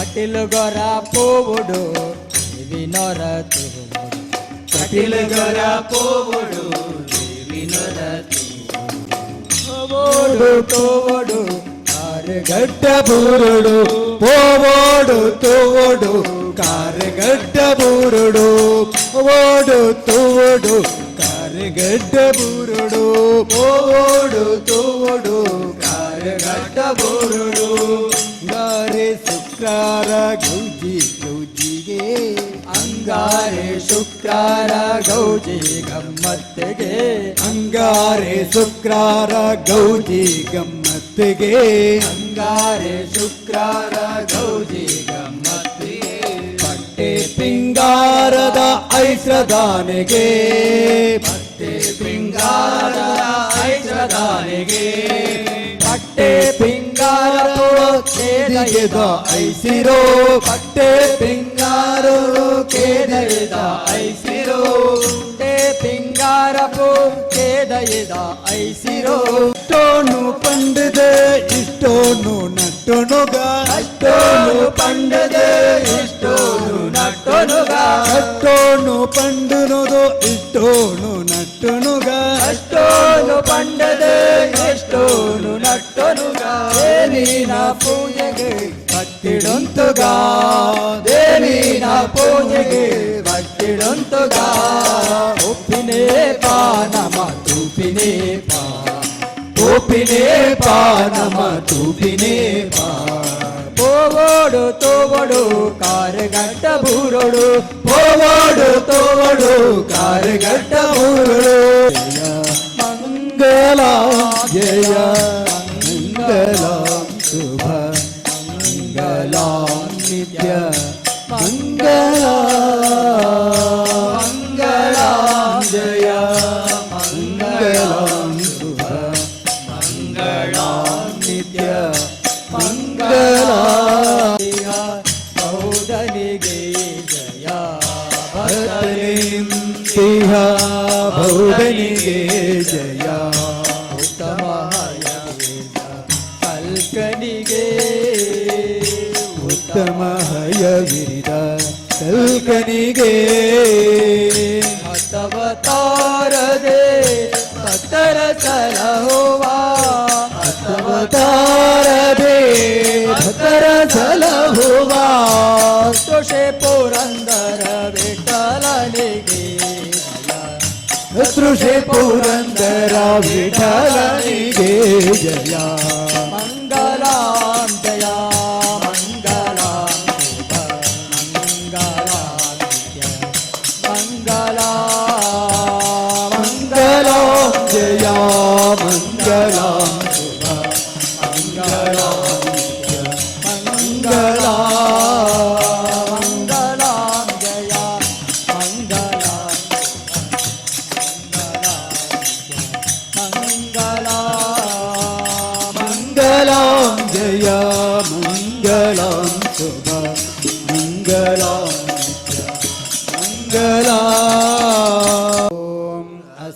కటిలు గొర పువ్వుడు వినోర తువ్వుడు కటిలు గొర పోవుడు వినోదతు ఓడు తోడు కారుగడ్డ బూరుడు. పోవోడు తోడు కారుగడ్డ బూరుడు. ఓడు తోడు కారుగడ్డ బూరుడు. పోవోడు తోడు కారుగడ్డ బూరుడు. గారే ಶುಕ್ರಾರ ಗೌಜಿ, ಗೌಜಿಗೆ ಅಂಗಾರೆ ಶುಕ್ರಾರ ಗೌಜಿ ಗಮ್ಮತ್ತಿಗೆ. ಅಂಗಾರೆ ಶುಕ್ರಾರ ಗೌಜಿ ಗಮ್ಮತ್ತಿಗೆ. ಅಂಗಾರೆ ಶುಕ್ರಾರ ಗೌಜಿ ಗಮ್ಮತ್ತಿಗೆ. ಪಟ್ಟೆ ಸಿಂಗಾರದ ಐಸ್ರದಾನೆಗೆ ಕೇದಿಗೆದ ಐಸಿರೋ ಪಟ್ಟೆ ಪಿಂಗಾರು ಕೇದಯದ ಐಸಿರೋ ಪಟ್ಟೆ ಪಿಂಗಾರಪು ಕೇದಯದ ಐಸಿರೋ ಇಷ್ಟೋನು ಪಂಡದೆ ಇಷ್ಟೋನು ನಟ್ಟೊನುಗ ಅಷ್ಟೋನು ಪಂಡದೆ ಇಷ್ಟೋನು ನಟ್ಟೊನುಗ ಅಷ್ಟೋನು ಪಂಡುನುದು ಇಷ್ಟೋನು ನಟ್ಟೊನುಗ ಅಷ್ಟೋನು ಪಂಡದೆ ಎಷ್ಟೋನು ನಟ್ಟೊನುಗ ದೇವಿನ ಪೂಜೆಗೆ ಭಕ್ತಿಡೊಂತುಗ ದೇವಿನ ಪೂಜೆಗೆ ಭಕ್ತಿಡೊಂತುಗ ಉಪ್ಪಿನೇ ಪಾ ನಮ ತೂಪಿನೇ ಪಾ ತೂಪಿನೇ ಪಾ ನಮ ತೂಪಿನೇ ಪಾ పోవోడు తోవడు కారగడ్డ బూరొడు పోవాడు తోవడు కారగడ్డ ఊరుడు மங்களா மங்களாம் ஜயா மங்களாம் சுப மங்களாம் நித்ய மங்களா பௌதனிகே ஜயா பத்தனிந்தியா பௌதனிகே ஜயா ಉತ್ತಮಾಯ ಕಲ್ಕನಿಗೆ ಉತ್ತಮ ಹಯ ವಿರಿದ ಕಲ್ಕನಿಗೆ ಹತವತಾರದೆ ಸತ್ತರ ಸಲಹುವ ಅವತಾರದೆ ಭಕ್ತರ ಸಲಹುವ ತುಷೆ ಪುರಂದರ ವಿಠಲನಿಗೆ ಶುಶ್ರೂಷೆ ಪುರಂದರ ವಿಠಲನಿಗೆ ಜಯ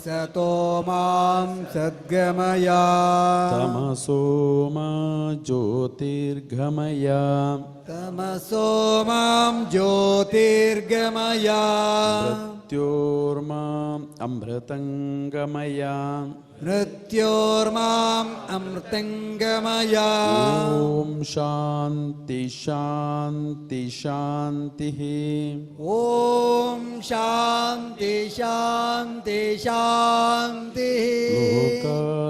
सतो माँ सद्गमया। तमसो मा ज्योतिर्गमया। तमसो माँ ज्योतिर्गमया। मृत्योर्माम् अमृतङ्गमया मृत्योर्माम् अमृतङ्गमया ॐ शान्ति शान्ति शान्तिः ॐ शान्ति शान्ति शान्तिः